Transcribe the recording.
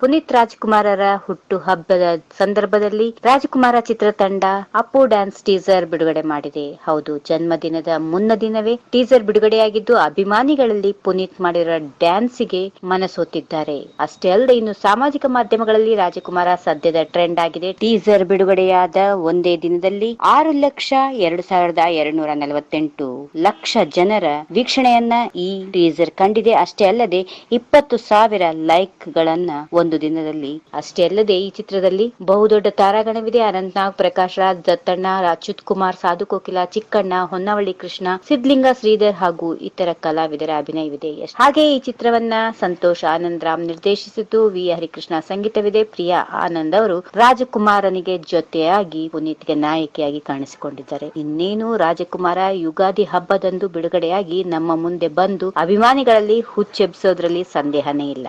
ಪುನೀತ್ ರಾಜ್ಕುಮಾರರ ಹುಟ್ಟು ಹಬ್ಬದ ಸಂದರ್ಭದಲ್ಲಿ ರಾಜಕುಮಾರ ಚಿತ್ರತಂಡ ಅಪ್ಪು ಡ್ಯಾನ್ಸ್ ಟೀಸರ್ ಬಿಡುಗಡೆ ಮಾಡಿದೆ. ಹೌದು, ಜನ್ಮದಿನದ ಮುನ್ನ ದಿನವೇ ಟೀಸರ್ ಬಿಡುಗಡೆಯಾಗಿದ್ದು ಅಭಿಮಾನಿಗಳಲ್ಲಿ ಪುನೀತ್ ಮಾಡಿರುವ ಡ್ಯಾನ್ಸ್ಗೆ ಮನಸೋತಿದ್ದಾರೆ. ಅಷ್ಟೇ ಅಲ್ಲದೆ ಇನ್ನು ಸಾಮಾಜಿಕ ಮಾಧ್ಯಮಗಳಲ್ಲಿ ರಾಜಕುಮಾರ ಸದ್ಯದ ಟ್ರೆಂಡ್ ಆಗಿದೆ. ಟೀಸರ್ ಬಿಡುಗಡೆಯಾದ ಒಂದೇ ದಿನದಲ್ಲಿ ಆರು ಲಕ್ಷ ಎರಡು ಸಾವಿರದ ಎರಡ್ನೂರ ನಲವತ್ತೆಂಟು ಲಕ್ಷ ಜನರ ವೀಕ್ಷಣೆಯನ್ನ ಈ ಟೀಸರ್ ಕಂಡಿದೆ. ಅಷ್ಟೇ ಅಲ್ಲದೆ ಇಪ್ಪತ್ತು ಸಾವಿರ ಲೈಕ್ ಗಳನ್ನ ಒಂದು ದಿನದಲ್ಲಿ. ಅಷ್ಟೇ ಅಲ್ಲದೆ ಈ ಚಿತ್ರದಲ್ಲಿ ಬಹುದೊಡ್ಡ ತಾರಾಗಣವಿದೆ. ಅನಂತನಾಗ್, ಪ್ರಕಾಶ್ ರಾಜ್, ದತ್ತಣ್ಣ, ಅಚ್ಯುತ್ ಕುಮಾರ್, ಸಾಧು ಕೋಕಿಲ, ಚಿಕ್ಕಣ್ಣ, ಹೊನ್ನವಳ್ಳಿ ಕೃಷ್ಣ ಸಿದ್ಲಿಂಗ ಶ್ರೀಧರ್ ಹಾಗೂ ಇತರ ಕಲಾವಿದರ ಅಭಿನಯವಿದೆ. ಹಾಗೆ ಈ ಚಿತ್ರವನ್ನ ಸಂತೋಷ್ ಆನಂದ್ ರಾಮ್ ನಿರ್ದೇಶಿಸಿದ್ದು, ವಿ. ಹರಿಕೃಷ್ಣ ಸಂಗೀತವಿದೆ. ಪ್ರಿಯಾ ಆನಂದ್ ಅವರು ರಾಜಕುಮಾರನಿಗೆ ಜೊತೆಯಾಗಿ ಪುನೀತ್ಗೆ ನಾಯಕಿಯಾಗಿ ಕಾಣಿಸಿಕೊಂಡಿದ್ದಾರೆ. ಇನ್ನೇನು, ರಾಜಕುಮಾರ ಯುಗಾದಿ ಹಬ್ಬದಂದು ಬಿಡುಗಡೆಯಾಗಿ ನಮ್ಮ ಮುಂದೆ ಬಂದು ಅಭಿಮಾನಿಗಳಲ್ಲಿ ಹುಚ್ಚೆಬ್ಸೋದ್ರಲ್ಲಿ ಸಂದೇಹನೇ ಇಲ್ಲ.